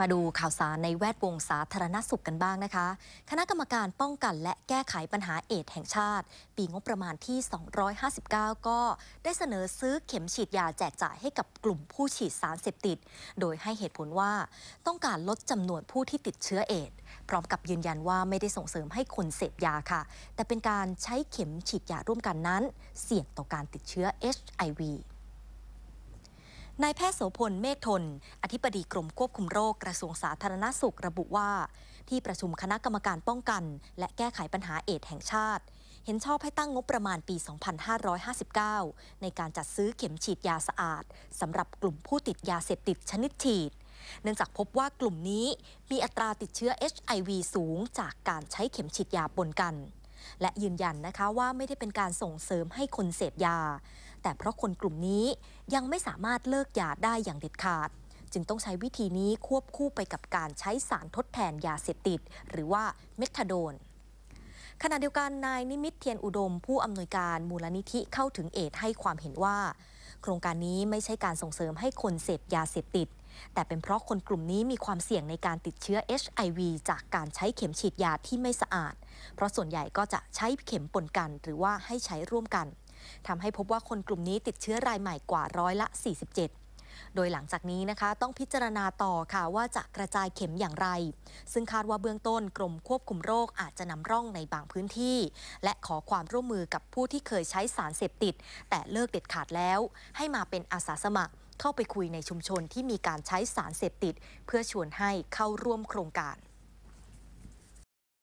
มาดูข่าวสารในแวดวงสาธารณสุขกันบ้างนะคะ คณะกรรมการป้องกันและแก้ไขปัญหาเอดส์แห่งชาติ ปีงบประมาณที่ 259 ก็ได้เสนอซื้อเข็มฉีดยาแจกจ่ายให้กับกลุ่มผู้ฉีดสารเสพติด โดยให้เหตุผลว่าต้องการลดจำนวนผู้ที่ติดเชื้อเอดพร้อมกับยืนยันว่าไม่ได้ส่งเสริมให้คนเสพยาค่ะ แต่เป็นการใช้เข็มฉีดยาร่วมกันนั้น เสี่ยงต่อการติดเชื้อ HIV นายแพทย์โสพล เมฆทน อธิบดีกรมควบคุมโรคกระทรวงสาธารณสุขระบุว่า ที่ประชุมคณะกรรมการป้องกัน และแก้ไขปัญหาเอดส์แห่งชาติ เห็นชอบให้ตั้งงบประมาณปี 2559 ในการจัดซื้อเข็มฉีดยาสะอาดสำหรับกลุ่มผู้ติดยาเสพติดชนิดฉีด เนื่องจากพบว่ากลุ่มนี้มีอัตราติดเชื้อ HIV สูงจากการใช้เข็มฉีดยาปนกันและยืนยันนะคะว่าไม่ได้เป็นการส่งเสริมให้คนเสพยา แต่เพราะคนกลุ่มนี้ยังไม่สามารถเลิกยาได้อย่างเด็ดขาด จึงต้องใช้วิธีนี้ควบคู่ไปกับการใช้สารทดแทนยาเสพติด หรือว่าเมทาโดนขณะเดียวกันนายนิมิตเทียนอุดม ผู้อำนวยการมูลนิธิเข้าถึงเอดให้ความเห็นว่า โครงการนี้ไม่ใช่การส่งเสริมให้คนเสพยาเสพติด แต่เป็นเพราะคนกลุ่มนี้มีความเสี่ยงในการติดเชื้อ HIV จากการใช้เข็มฉีดยาที่ไม่สะอาด เพราะส่วนใหญ่ก็จะใช้เข็มปนกันหรือว่าให้ใช้ร่วมกัน ทำให้พบว่าคนกลุ่มนี้ติดเชื้อรายใหม่กว่าร้อยละ 47โดยหลังจากนี้นะคะต้องพิจารณาต่อค่ะว่าจะกระจายเข็มอย่างไร ซึ่งคาดว่าเบื้องต้นกรมควบคุมโรคอาจจะนำร่องในบางพื้นที่ และขอความร่วมมือกับผู้ที่เคยใช้สารเสพติด แต่เลิกเด็ดขาดแล้ว ให้มาเป็นอาสาสมัครเข้าไปคุยในชุมชนที่มีการใช้สารเสพติด เพื่อชวนให้เข้าร่วมโครงการ